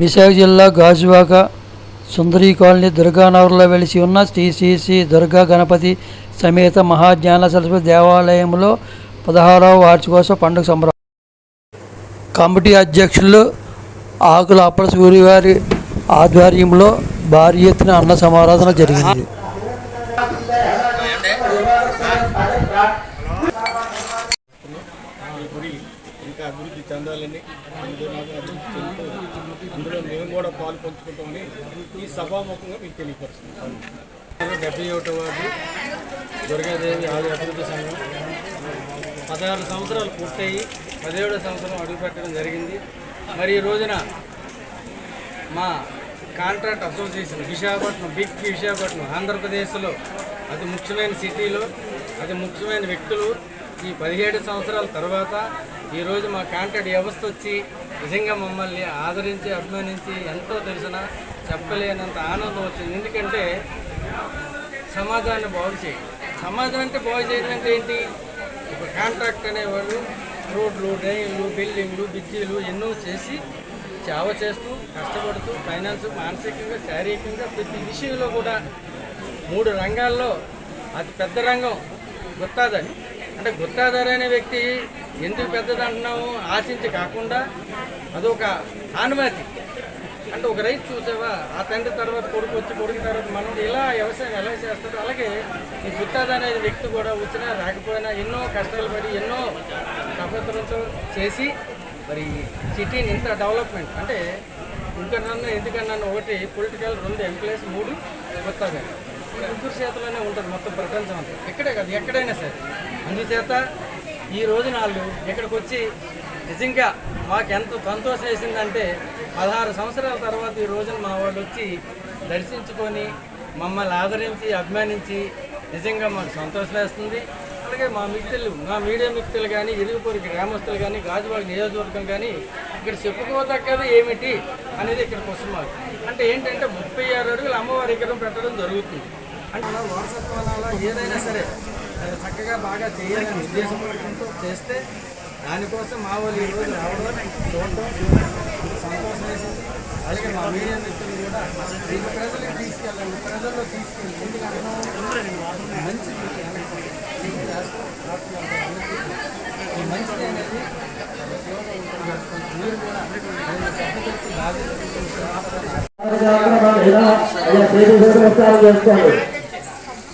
విశాఖ జిల్లా గాజువాక సుందరి కాలనీ దుర్గానగర్లో వెలిసి ఉన్న శ్రీ శ్రీ శ్రీ దుర్గా గణపతి సమేత మహాజ్ఞాన సరస్వతి దేవాలయంలో పదహారవ వార్షికోత్సవ పండుగ సంబరం. కమిటీ అధ్యక్షులు ఆకుల అప్పల సూరి గారి ఆధ్వర్యంలో భారీ ఎత్తున అన్న సమారాధన జరిగింది ఈ గుడి ఇంకా అభివృద్ధి చెందాలని నాకు అభివృద్ధి చెందుతూ అందులో మేము కూడా పాలు పంచుకుంటామని ఈ సభాముఖంగా మీకు తెలియపరుస్తున్నాం. డెబ్బై ఒకటో వార్డు దుర్గాదేవి ఆది అభివృద్ధి సంఘం. పదహారు సంవత్సరాలు పూర్తయి పదిహేడో సంవత్సరం అడుగుపెట్టడం జరిగింది. మరి ఈ రోజున మా contract association Visakhapatnam big Visakhapatnam ఆంధ్రప్రదేశ్లో అతి ముఖ్యమైన సిటీలో అతి ముఖ్యమైన వ్యక్తులు ఈ పదిహేడు సంవత్సరాల తర్వాత ఈరోజు మా కాంట్రాక్ట్ వ్యవస్థ వచ్చి నిజంగా మమ్మల్ని ఆదరించి అభిమానించి ఎంతో తెలిసిన చెప్పలేనంత ఆనందం వచ్చింది. ఎందుకంటే సమాజాన్ని బాగు చేయాలి సమాజం అంటే బాగు చేయడం అంటే ఏంటి? ఇప్పుడు కాంట్రాక్ట్ అనేవాళ్ళు రోడ్లు డ్రైన్లు బిల్డింగ్లు బిజ్జీలు ఎన్నో చేసి సేవ చేస్తూ కష్టపడుతూ ఫైనాన్స్ మానసికంగా శారీరకంగా ప్రతి విషయంలో కూడా మూడు రంగాల్లో అతి పెద్ద రంగం గుత్తాదారి. అంటే గుత్తాదారి అనే వ్యక్తి ఎందుకు పెద్దది అంటున్నాము ఆశించి కాకుండా అదొక ఆనుమతి అంటే ఒక రైతు చూసావా? ఆ తండ్రి తర్వాత కొడుకు వచ్చి కొడుకు తర్వాత మనం ఇలా వ్యవసాయం ఎలా చేస్తారో అలాగే ఈ గుత్తాది అనేది వ్యక్తి కూడా వచ్చినా రాకపోయినా ఎన్నో కష్టాలు పడి ఎన్నో తపత్రతో చేసి మరి సిటీని ఇంత డెవలప్మెంట్. అంటే ఇంకన్నా ఎందుకన్నా ఒకటి పొలిటికల్ రెండు ఎంప్లాయీస్ మూడు గుత్తాద. ముగ్గురు చేతిలోనే ఉంటుంది మొత్తం ప్రపంచం అంతా. ఇక్కడే కాదు ఎక్కడైనా సరే. అందుచేత ఈ రోజు నాళ్ళు ఇక్కడికి వచ్చి నిజంగా మాకు ఎంత సంతోషం వేసిందంటే పదహారు సంవత్సరాల తర్వాత ఈ రోజున మా వాళ్ళు వచ్చి దర్శించుకొని మమ్మల్ని ఆదరించి అభిమానించి నిజంగా మాకు సంతోషం వేస్తుంది. అలాగే మా మిత్రులు మా మీడియా మిత్రులు కానీ ఇరుగుపూరి గ్రామస్తులు కానీ గాజువాడ నియోజకవర్గం కానీ ఇక్కడ చెప్పుకోదగ్గది ఏమిటి అనేది ఇక్కడ క్వశ్చన్ మార్క్. అంటే ఏంటంటే ముప్పై ఆరు అడుగులు అమ్మవారి విగ్రహం పెట్టడం జరుగుతుంది. అంటే వారసత్వాల ఏదైనా సరే చక్కగా బాగా చేయాలని ఉద్దేశంతో చేస్తే దానికోసం మా వాళ్ళు ఈరోజు రావడం చూడటం సంతోషం వేసింది అలాగే మా మీడియా మిత్రులు కూడా ఈ ప్రజలకు తీసుకెళ్ళాలి ప్రజల్లో తీసుకెళ్ళి ఎందుకంటే మంచి ఈ మంచిది అనేది మీరు కూడా సభ్యులకి బాధ్యత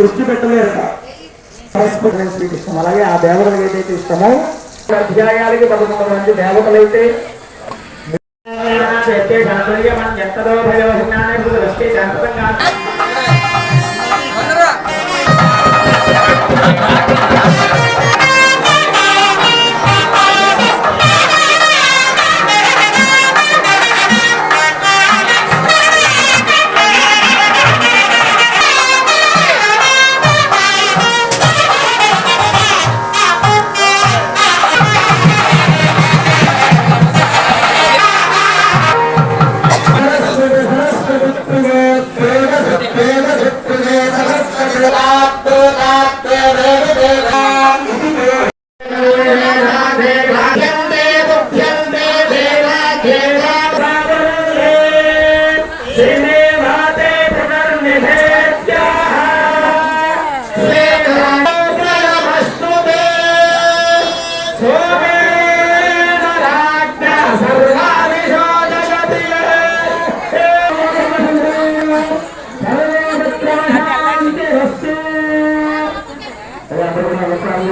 దృష్టి పెట్టలేరట శ్రీకృష్ణం అలాగే ఆ దేవతలకు ఏదైతే ఇష్టమో అధ్యాయాలకి పదకొండు మంది దేవతలైతే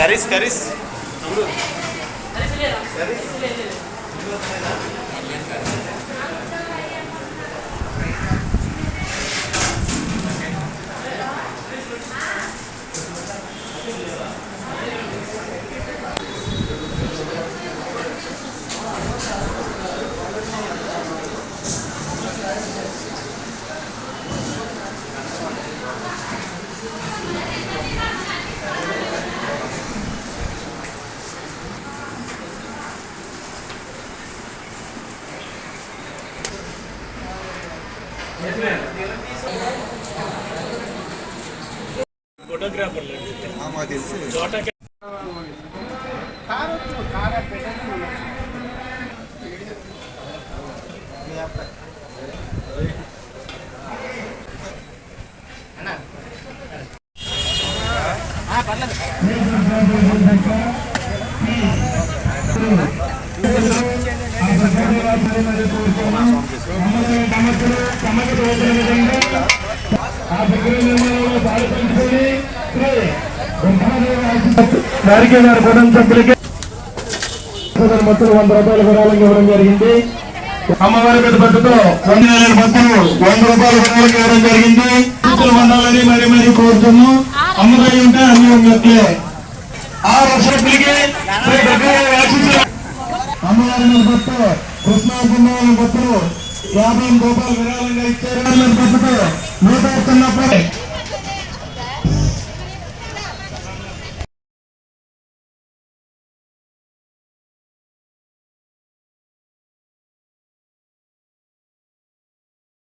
Caris, Caris. గారికి గారి కుటుంబ సభ్యులకి మొత్తం వంద రూపాయలు విరాళంగా ఇవ్వడం జరిగింది. అమ్మవారి పెద్ద పెద్దతో వంద నెలల భక్తులు వంద రూపాయలు విరాళంగా ఇవ్వడం జరిగింది. భక్తులు ఉండాలని మరి మరి కోరుతున్నాం. అమ్మగారి ఉంటే అన్ని ఉన్నట్లే ఆ వర్షకులకి అమ్మవారి మీద భక్తు కృష్ణా బృందావన భక్తులు యాభై రూపాయలు విరాళంగా ఇచ్చారు. భక్తులు నూట